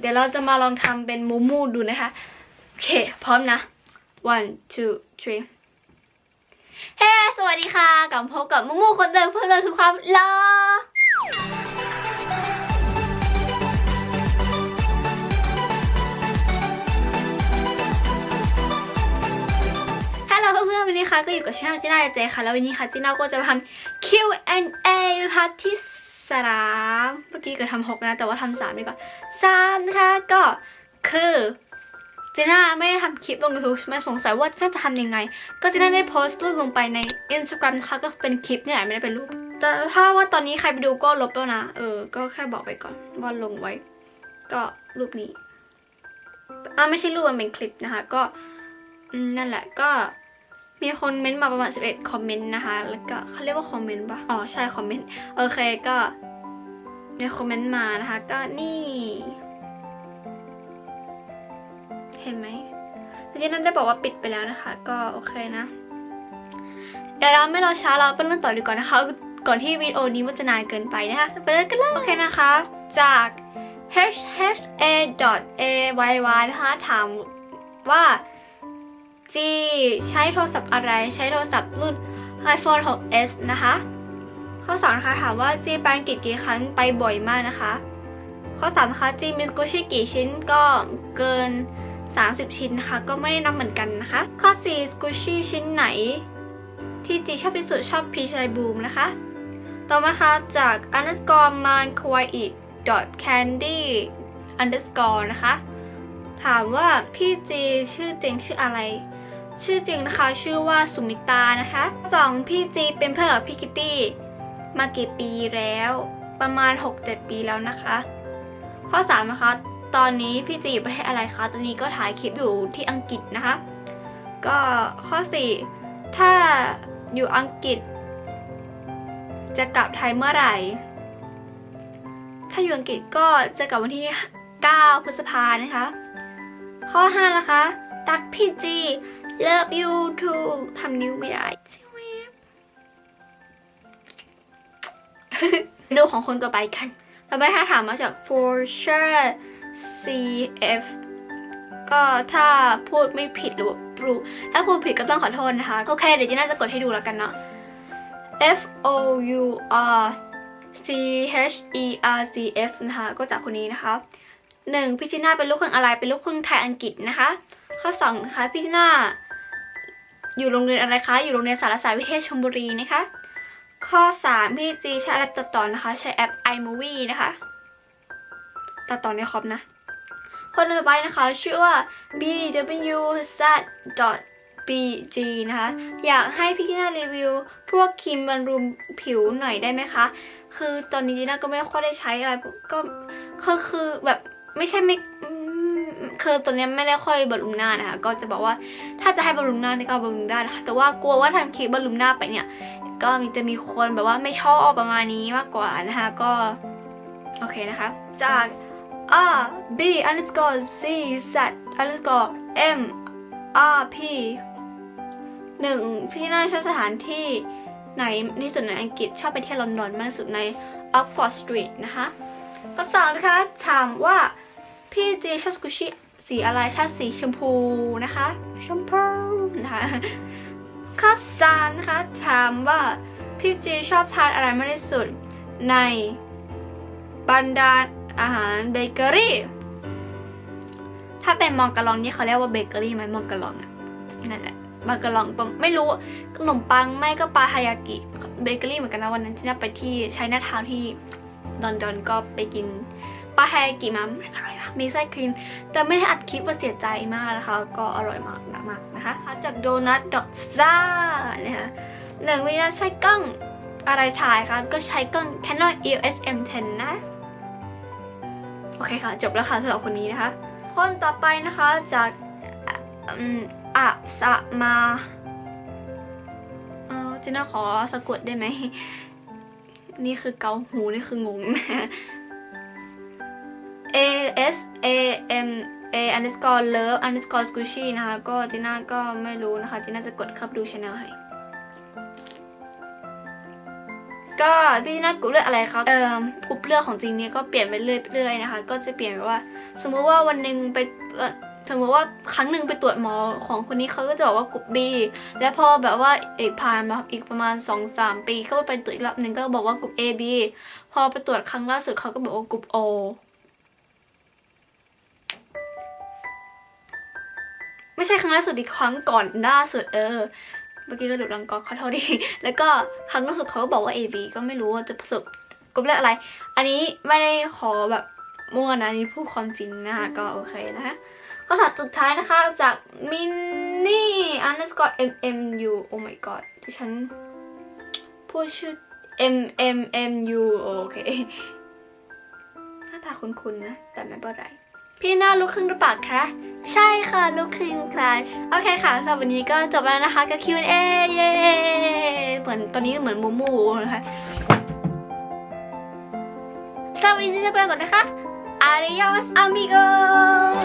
เดี๋ยวเราจะมาลองทำเป็นมูมูดูนะคะ โอเค พร้อมนะ one two three เฮ้ สวัสดีค่ะกลับพบกับมูมูคนเดิมเพื่อนเลยคือความรอเพื่อนๆวันนี้ค่ะก็อยู่กับช่องจีน่าเจค่ะ แล้ววันนี้ค่ะจีน่าก็จะทำ Q&A พาร์ทที่ สามเมื่อกี้ก็ทำหกนะ แต่ว่าทำสามดีกว่าสามนะคะก็คือเจน่าไม่ได้ทำคลิปลง YouTube มาสงสัยว่าน่าจะทำยังไง ก็เจน่าได้โพสต์รูปลงไปใน Instagram นะคะก็เป็นคลิปเนี่ยไม่ได้เป็นรูป แต่ถ้าว่าตอนนี้ใครไปดูก็ลบแล้วนะ เออ ก็แค่บอกไปก่อนว่าลงไว้ ก็รูปนี้อ่าไม่ใช่รูปมันเป็นคลิปนะคะ ก็นั่นแหละก็ มีคนเม้นต์มาประมาณ 11 คอมเมนต์นะคะ แล้วก็เขาเรียกว่าคอมเมนต์ปะอ๋อ ใช่ คอมเมนต์ โอเค ก็มีคอมเมนต์มานะคะ ก็นี่ เห็นไหมแต่ที่นั้นได้บอกว่าปิดไปแล้วนะคะ ก็โอเคนะ เดี๋ยวเราไม่รอช้าเราไปเริ่มต่อดีกว่อนนะคะ ก่อนที่วิดีโอนี้มันจะนานเกินไปนะคะ ไปเลยกันเลยโอเคนะคะ จาก h h a a y y นะคะ ถามว่า G ใช้โทรศัพท์อะไร ใช้โทรศัพท์รุ่น iPhone 6s นะคะ ข้อ2นะคะถามว่า G ไปอังกฤษกี่ครั้งไปบ่อยมากนะคะ ข้อ3นะคะ G มีสกูชี่กี่ชิ้นก็เกิน 30 ชิ้นนะคะ ก็ไม่ได้นับเหมือนกันนะคะ ข้อ4สกูชี่ชิ้นไหน ที่ G ชอบที่สุดชอบพีชายบูมนะคะ ต่อมานะคะจาก underscore man kawaii dot candy underscore นะคะ ถามว่าพี่จีชื่อจริงชื่ออะไร ชื่อจริงนะคะชื่อว่าสุมิตานะคะสองพี่จีเป็นเพื่อนกับพี่คิตตี้มากี่ปีแล้ว ประมาณ 6-7 ปีแล้วนะคะ ข้อ3นะคะ ตอนนี้พี่จีอยู่ประเทศอะไรคะตอนนี้ก็ถ่ายคลิปอยู่ที่อังกฤษนะคะ ก็ข้อ 4 ถ้าอยู่อังกฤษ จะกลับไทยเมื่อไหร่ ถ้าอยู่อังกฤษก็จะกลับวันที่ 9 พฤษภานะคะ ข้อ 5 นะคะรักพี่จี love you too ทำนิ้วไม่ได้ดูของคนต่อไปกัน ต่อไปถ้าถามมาจาก for sure cf ก็ถ้าพูดไม่ผิดหรือปรูถ้าพูดผิดก็ต้องขอโทษนะคะโอเคเดี๋ยวจีน่าจะกดให้ดูแล้วกันเนาะ f o u r c h e r c f นะคะ ก็จากคนนี้นะคะหนึ่งพี่จีน่าเป็นลูกครึ่งอะไร เป็นลูกครึ่งไทยอังกฤษนะคะ ข้อสองนะคะพี่จีน่า อยู่โรงเรียนอะไรคะ อยู่โรงเรียนสารศาสตร์วิเทศชลบุรีนะคะ ข้อสามพี่จีใช้แอปตัดต่อนะคะ ใช้แอป iMovie นะคะ ตัดต่อในคอมนะ คนต่อไปนะคะ ชื่อว่า bwz bg นะคะ อยากให้พี่จีน่ารีวิว พวกครีมบำรุงผิวหน่อยได้ไหมคะ คือตอนนี้จีน่าก็ไม่ค่อยได้ใช้อะไร ก็คือคือแบบไม่ใช่ไม่อืม คือตัวนี้ไม่ได้ค่อยบำรุงหน้านะคะ ก็จะบอกว่าถ้าจะให้บำรุงหน้านี่ก็บำรุงได้นะคะ แต่ว่ากลัวว่าทำคลิปบำรุงหน้าไปเนี่ย ก็มีจะมีคนแบบว่าไม่ชอบประมาณนี้มากกว่านะคะ ก็โอเคนะคะ จาก R B underscore Z Z underscore M R P หนึ่งพี่น่าชอบสถานที่ไหนที่สุดในอังกฤษชอบไปเที่ยวลอนดอนมากที่สุดใน Oxford Street นะคะ ข้อสองนะคะ ถามว่าพี่จีชอบสกุชี่ สีอะไรชอบสีชมพูนะคะ ชมพูนะคะข้อสามนะคะ ถามว่าพี่จีชอบทานอะไรมากที่สุดในบรรดาอาหารเบเกอรี่ ถ้าเป็นมองกะลองนี่เขาเรียกว่าเบเกอรี่ไหมมองกะลองอะนั่นแหละมองกะลองไม่รู้ขนมปังไม่ก็ปลาทายากิเบเกอรี่เหมือนกันนะวันนั้นที่น่าไปที่ใช้หน้าทาวน์ที่ลอนดอนก็ไปกิน ปลาทายากิมาอร่อยมากมีไส้ครีมแต่ไม่ได้อัดคลิปว่าเสียใจมากนะคะ ก็อร่อยมากมากนะคะจากโดนัทดอกซ่านะคะหนึ่งวินาทีใช้กล้องอะไรถ่ายคะก็ใช้กล้อง Canon EOS M10 นะ โอเคค่ะ จบแล้วค่ะสำหรับคนนี้นะคะ คนต่อไปนะคะจากอะสะมาเออจิน่าขอสะกดได้ไหม นี่คือเกาหู นี่คืองงนะ A S A M A underscore love underscore squishy นะคะ ก็จีน่าก็ไม่รู้นะคะจีน่าจะกดเข้าไปดูช anel ให้ ก็พี่จีน่ากรุ๊ปเลือกอะไรครับเอ่อกรุ๊ปเลือกของจริงเนี่ยก็เปลี่ยนไปเรื่อยๆนะคะ ก็จะเปลี่ยนแบบว่า สมมุติว่าวันหนึ่งไปสมมติว่าครั้งหนึ่งไปตรวจหมอของคนนี้เขาก็จะบอกว่ากรุ๊ป B แล้วพอแบบว่าอีกผ่านมาอีกประมาณ2อสามปีก็ไปตรวจอีกรอบหนึ่งก็บอกว่ากรุ๊ป A B พอไปตรวจครั้งล่าสุดเขาก็บอกว่ากรุ๊ป O ไม่ใช่ครั้งล่าสุดอีกครั้งก่อนล่าสุดเออ เมื่อกี้ก็ดูดังกอกขอโทษดี แล้วก็ครั้งล่าสุดเขาก็บอกว่า A B ก็ไม่รู้ว่าจะสรุปกรุ๊ปเลือกอะไร อันนี้ไม่ได้ขอแบบมั่วนะนี่พูดความจริงนะคะก็โอเคนะคะคำถามสุดท้ายนะคะจากมินนี่ underscore m m u oh my god ที่ฉันพูดชื่อ m m m u โอเคหน้าตาคุ้นๆนะ แต่ไม่เป็นไร พี่น่าลูกครึ่งหรือเปล่าคะ ใช่ค่ะลูกครึ่งครัชโอเคค่ะสำหรับวันนี้ก็จบแล้วนะคะกับ Q&A เย้เหมือนตอนนี้เหมือนมูมูนะคะสำหรับวันนี้จะไปก่อนนะคะ Adios amigos